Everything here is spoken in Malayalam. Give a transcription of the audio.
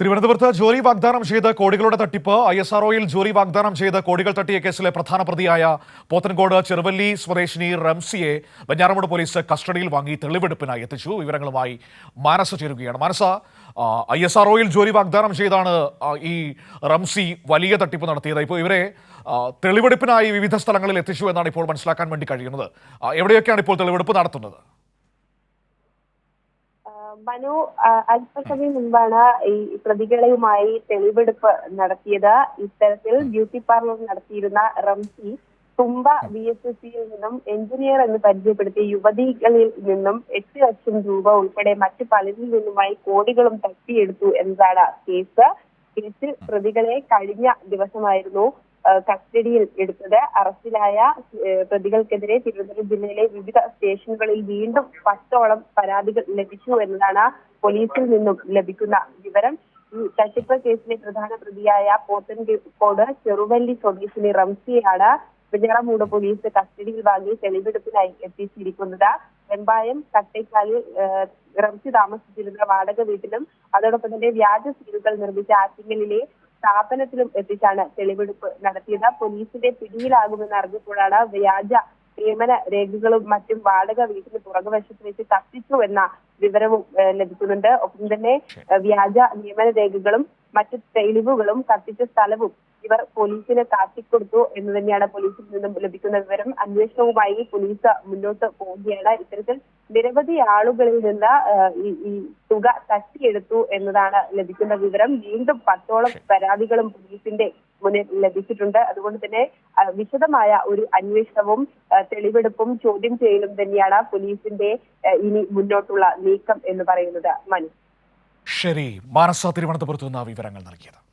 തിരുവനന്തപുരത്ത് ജോലി വാഗ്ദാനം ചെയ്ത് കോടികളുടെ തട്ടിപ്പ് ഐ എസ് ആർഒയിൽ ജോലി വാഗ്ദാനം ചെയ്ത് കോടികൾ തട്ടിയ കേസിലെ പ്രധാന പ്രതിയായ പോത്തൻകോട് ചെറുവല്ലി സ്വദേശിനി റംസിയെ വെഞ്ഞാറമൂട് പോലീസ് കസ്റ്റഡിയിൽ വാങ്ങി തെളിവെടുപ്പിനായി എത്തിച്ചു. വിവരങ്ങളുമായി മാനസ ചേരുകയാണ്. മാനസ ഐ എസ് ആർഒയിൽ ജോലി വാഗ്ദാനം ചെയ്താണ് ഈ റംസി വലിയ തട്ടിപ്പ് നടത്തിയത്. ഇപ്പോൾ ഇവരെ തെളിവെടുപ്പിനായി വിവിധ സ്ഥലങ്ങളിൽ എത്തിച്ചു എന്നാണ് ഇപ്പോൾ മനസ്സിലാക്കാൻ വേണ്ടി കഴിയുന്നത്. എവിടെയൊക്കെയാണ് ഇപ്പോൾ തെളിവെടുപ്പ് നടത്തുന്നത്? മനു അല്പസമയം മുൻപാണ് ഈ പ്രതികളുമായി തെളിവെടുപ്പ് നടത്തിയത്. ഇത്തരത്തിൽ ബ്യൂട്ടി പാർലർ നടത്തിയിരുന്ന Ramsi Thumba B S S സിയിൽ നിന്നും എഞ്ചിനീയർ എന്ന് പരിചയപ്പെടുത്തിയ യുവതികളിൽ നിന്നും എട്ട് ലക്ഷം രൂപ ഉൾപ്പെടെ മറ്റു പലരിൽ നിന്നുമായി കോടികളും തട്ടിയെടുത്തു എന്നതാണ് കേസ്. കേസിൽ പ്രതികളെ കഴിഞ്ഞ ദിവസമായിരുന്നു കസ്റ്റഡിയിൽ എടുത്തത്. അറസ്റ്റിലായ പ്രതികൾക്കെതിരെ തിരുവനന്തപുരം ജില്ലയിലെ വിവിധ സ്റ്റേഷനുകളിൽ വീണ്ടും പത്തോളം പരാതികൾ ലഭിച്ചു എന്നതാണ് പോലീസിൽ നിന്നും ലഭിക്കുന്ന വിവരം. ഈ തട്ടിപ്പ് കേസിലെ പ്രധാന പ്രതിയായ പോത്തൻകോട് ചെറുവല്ലി സ്വദേശിനി റംസിയാണ് വെഞ്ഞാറമൂട് പോലീസ് കസ്റ്റഡിയിൽ വാങ്ങി തെളിവെടുപ്പിനായി എത്തിച്ചിരിക്കുന്നത്. വെമ്പായം കട്ടേക്കാലിൽ ഏഹ്, റംസി താമസിച്ചിരുന്ന വാടക വീട്ടിലും അതോടൊപ്പം തന്നെ വ്യാജ സീലുകൾ നിർമ്മിച്ച ആറ്റിങ്ങലിലെ സ്ഥാപനത്തിലും എത്തിച്ചാണ് തെളിവെടുപ്പ് നടത്തിയത്. പോലീസിന്റെ പിടിയിലാകുമെന്ന് അറിഞ്ഞപ്പോഴാണ് വ്യാജ നിയമന രേഖകളും മറ്റും വാടക വീട്ടിന് പുറകുവശത്ത് വെച്ച് കത്തിച്ചു എന്ന വിവരവും ലഭിക്കുന്നുണ്ട്. ഒപ്പം തന്നെ വ്യാജ നിയമന രേഖകളും മറ്റു തെളിവുകളും കത്തിച്ച സ്ഥലവും ഇവർ പോലീസിന് കാട്ടിക്കൊടുത്തു എന്ന് തന്നെയാണ് പോലീസിൽ നിന്നും ലഭിക്കുന്ന വിവരം. അന്വേഷണവുമായി പോലീസ് മുന്നോട്ട് പോവുകയാണ്. ഇത്തരത്തിൽ നിരവധി ആളുകളിൽ നിന്ന് ഈ തുക തട്ടിയെടുത്തു എന്നതാണ് ലഭിക്കുന്ന വിവരം. വീണ്ടും പത്തോളം പരാതികളും പോലീസിന്റെ മുന്നിൽ ലഭിച്ചിട്ടുണ്ട്. അതുകൊണ്ട് തന്നെ വിശദമായ ഒരു അന്വേഷണവും തെളിവെടുപ്പും ചോദ്യം ചെയ്യലും തന്നെയാണ് പോലീസിന്റെ ഇനി മുന്നോട്ടുള്ള നീക്കം എന്ന് പറയുന്നത്. മനു. ശരി. മാനസ തിരുവനന്തപുരത്ത് നിന്ന് വിവരങ്ങൾ നൽകിയത്.